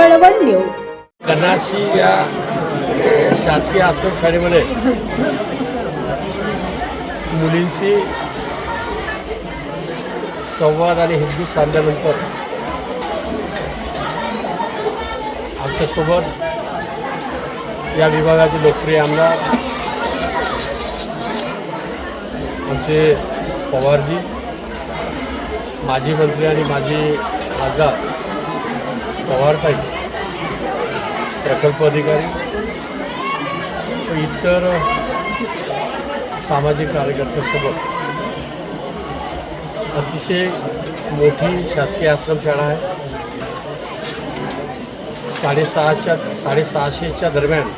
Kalwan news. Kanashi या शासकीय आश्रम शाळेमध्ये मुलींशी संवाद आणि हिंदू साधल्यानंतर आमच्यासोबत या विभागाचे लोकप्रिय आमदार आमचे पवारजी माजी मंत्री आणि माजी खासदार पवारताई प्रकल्प अधिकारी. इतर सामाजिक कार्यकर्त्यांसोबत. अतिशय मोठी शासकीय आश्रमशाळा आहे. साडेसहाच्या साडेसहाशेच्या दरम्यान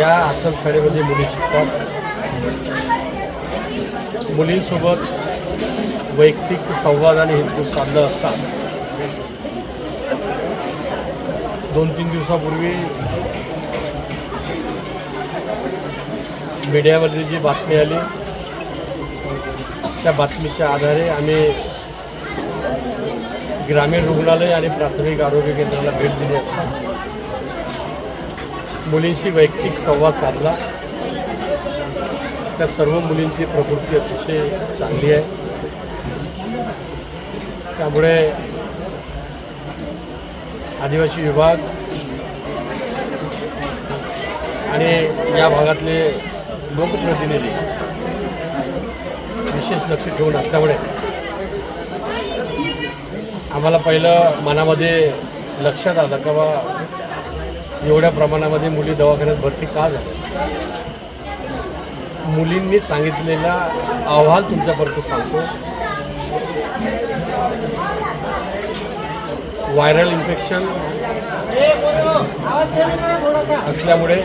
या आश्रमशाळेमध्ये मुली शिकतात. मुलींसोबत वैयक्तिक संवाद आणि हेतू साधलं असतात. दोन तीन दिवसापूर्वी मीडियामध्ये जी बातमी आली त्या बातमीच्या आधारे आम्ही ग्रामीण रुग्णालय आणि प्राथमिक आरोग्य केंद्राला भेट दिली असता. मुलींशी वैयक्तिक संवाद साधला. त्या सर्व मुलींची प्रकृती अतिशय चांगली आहे. त्यामुळे आदिवासी विभाग आणि या भागातले लोकप्रतिनिधी विशेष लक्ष ठेवून असल्यामुळे आम्हाला पहिलं मनामध्ये लक्षात आलं का बा एवढ्या प्रमाणामध्ये मुली दवाखान्यात भरती का झाल्या मुलींनी सांगितलेला अहवाल तुमच्यापर्यंत सांगतो. व्हायरल इन्फेक्शन असल्यामुळे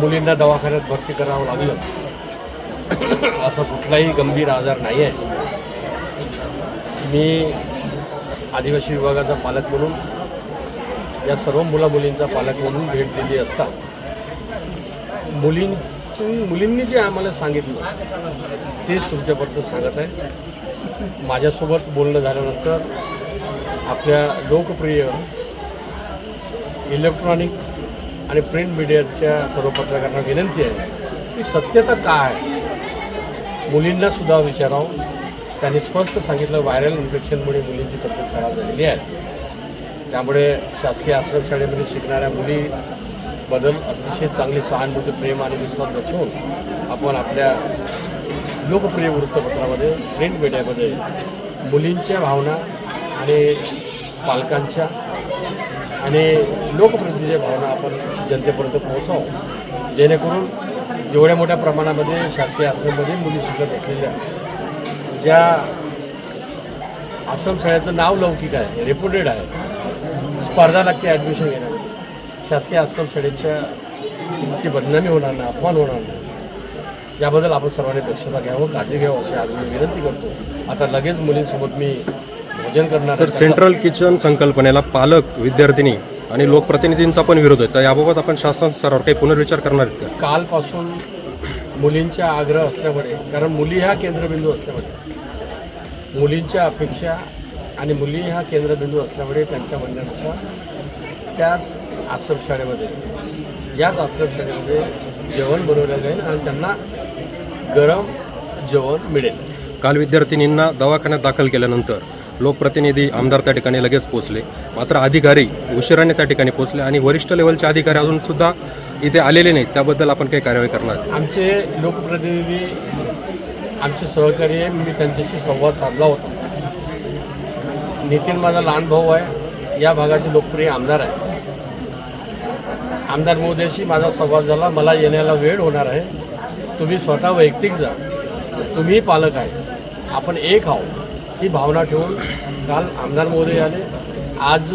मुलींना दवाखान्यात भरती करावं लागलं. असा कुठलाही गंभीर आजार नाही आहे मी आदिवासी विभागाचा पालक म्हणून या सर्व मुला मुलींचा पालक म्हणून भेट दिली असता मुलीं मुलींनी जे आम्हाला सांगितलं तेच तुमच्याबद्दल सांगत आहे. माझ्यासोबत बोलणं झाल्यानंतर आपल्या लोकप्रिय इलेक्ट्रॉनिक आणि प्रिंट मीडियाच्या सर्व पत्रकारांना विनंती आहे की सत्यता काय? आहे विचारावं. त्यांनी स्पष्ट सांगितलं व्हायरल इन्फेक्शनमुळे मुलींची तब्येत खराब झालेली आहे. त्यामुळे शासकीय आश्रमशाळेमध्ये शिकणाऱ्या मुलीबद्दल अतिशय चांगली सहानुभूती प्रेम आणि विश्वास दर्शवून आपण आपल्या लोकप्रिय वृत्तपत्रामध्ये प्रिंट मीडियामध्ये मुलींच्या भावना आणि पालकांच्या आणि लोकप्रतिनिधीच्या भावना आपण जनतेपर्यंत पोहोचावं. जेणेकरून एवढ्या मोठ्या प्रमाणामध्ये शासकीय आश्रममध्ये मुली शिकत असलेल्या ज्या आश्रमशाळेचं नाव लौकिक आहे रेप्युटेड आहे स्पर्धा लागते ॲडमिशन घेण्यामध्ये शासकीय आश्रमशाळेच्या ची बदनामी होणार नाही अपमान होणार नाही. याबद्दल आपण सर्वांनी दक्षता घ्यावं काळजी घ्यावं अशी आज मी विनंती करतो. आता लगेच मुलींसोबत मी भोजन करणार सर. सेंट्रल किचन संकल्पनेला पालक विद्यार्थिनी आणि लोकप्रतिनिधींचा पण विरोध आहे. तर याबाबत आपण शासन स्तरावर काही पुनर्विचार करणार आहेत का? कालपासून मुलींचा आग्रह असल्यामुळे कारण मुली हा केंद्रबिंदू असल्यामुळे मुलींच्या अपेक्षा आणि मुली हा केंद्रबिंदू असल्यामुळे त्यांच्या म्हणण्यानुसार त्याच आश्रमशाळेमध्ये याच आश्रमशाळेमध्ये जेवण बनवलं जाईल आणि त्यांना गरम जेवण मिळेल. काल विद्यार्थिनींना दवाखान्यात दाखल केल्यानंतर लोकप्रतिनिधी आमदार त्या ठिकाणी लगेच पोहोचले. मात्र अधिकारी उशिराने त्या ठिकाणी पोहोचले आणि वरिष्ठ लेवलचे अधिकारी अजून सुद्धा इथे आलेले नाहीत. त्याबद्दल आपण काही कारवाई करणार. आमचे लोकप्रतिनिधी आमचे सहकारी आहे. मी त्यांच्याशी संवाद साधला होता. नितीन माझा लहान भाऊ आहे. या भागाचे लोकप्रिय आमदार आहे. आमदार महोदयाशी माझा संवाद झाला. मला येण्याला वेळ होणार आहे. तुम्ही स्वतः वैयक्तिक जा. तुम्ही पालक आहे. आपण एक आहो ही भावना ठेवून काल आमदार महोदय आले. आज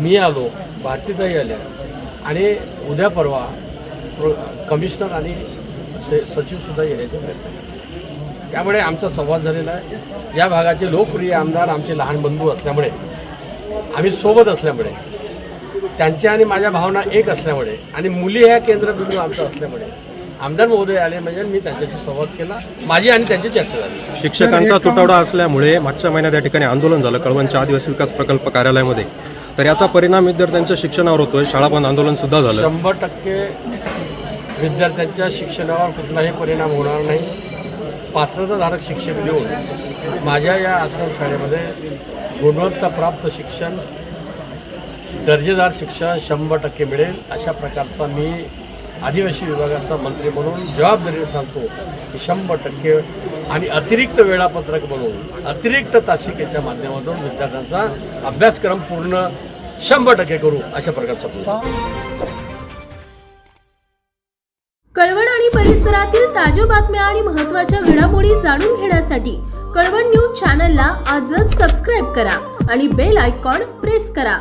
मी आलो भारतीताई आल्या. आणि उद्या परवा कमिशनर आणि से सचिवसुद्धा येण्याचे प्रयत्न त्यामुळे आमचा संवाद झालेला आहे. या भागाचे लोकप्रिय आमदार आमचे लहान बंधू असल्यामुळे आम्ही सोबत असल्यामुळे त्यांच्या आणि माझ्या भावना एक असल्यामुळे आणि मुली ह्या केंद्रबिंदू आमचा असल्यामुळे आमदार महोदय आले म्हणजे मी त्यांच्याशी संवाद केला. माझी आणि त्यांची चर्चा झाली. शिक्षकांचा तुटवडा असल्यामुळे मागच्या महिन्यात या ठिकाणी आंदोलन झालं कळवणच्या आदिवासी विकास प्रकल्प कार्यालयामध्ये. तर याचा परिणाम विद्यार्थ्यांच्या शिक्षणावर होतोय शाळा बंद आंदोलन सुद्धा झालं. शंभर टक्के विद्यार्थ्यांच्या शिक्षणावर कुठलाही परिणाम होणार नाही. पात्रताधारक शिक्षक देऊन माझ्या या आश्रमशाळेमध्ये गुणवत्ताप्राप्त शिक्षण दर्जेदार शिक्षण शंभर टक्के मिळेल अशा प्रकारचा मी आदिवासी विभागाचा मंत्री म्हणून जबाबदारीने सांगतो की शंभर टक्के आणि अतिरिक्त वेळापत्रक बनवून अतिरिक्त तासिकेच्या माध्यमातून विद्यार्थ्यांचा अभ्यासक्रम पूर्ण शंभर टक्के करू अशा प्रकारचा कळवण आणि परिसरातील ताज्या बातम्या आणि महत्त्वाच्या घडामोडी जाणून घेण्यासाठी कळवण न्यूज चॅनलला आजच सबस्क्राईब करा आणि बेल आयकॉन प्रेस करा.